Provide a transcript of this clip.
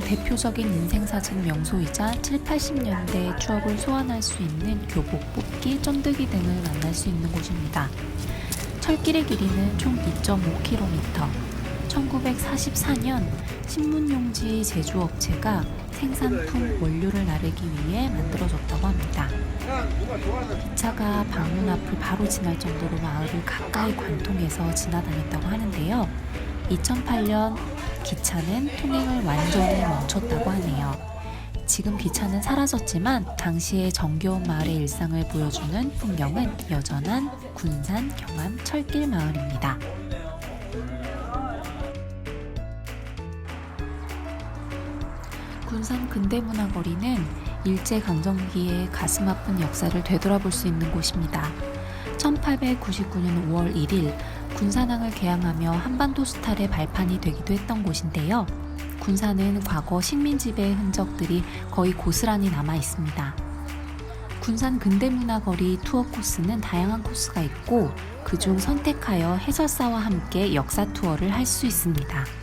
대표적인 인생사진 명소이자 7, 80년대 추억을 소환할 수 있는 교복 뽑기, 쫀득이 등을 만날 수 있는 곳입니다. 철길의 길이는 총 2.5km. 1944년 신문용지 제조업체가 생산품 원료를 나르기 위해 만들어졌다고 합니다. 기차가 방문 앞을 바로 지날 정도로 마을을 가까이 관통해서 지나다녔다고 하는데요. 2008년 기차는 통행을 완전히 멈췄다고 하네요. 지금 기차는 사라졌지만 당시의 정겨운 마을의 일상을 보여주는 풍경은 여전한 군산 경암 철길 마을입니다. 군산 근대문화거리는 일제강점기의 가슴 아픈 역사를 되돌아볼 수 있는 곳입니다. 1899년 5월 1일 군산항을 개항하며 한반도 수탈의 발판이 되기도 했던 곳인데요. 군산은 과거 식민 지배의 흔적들이 거의 고스란히 남아 있습니다. 군산 근대문화거리 투어 코스는 다양한 코스가 있고 그중 선택하여 해설사와 함께 역사 투어를 할 수 있습니다.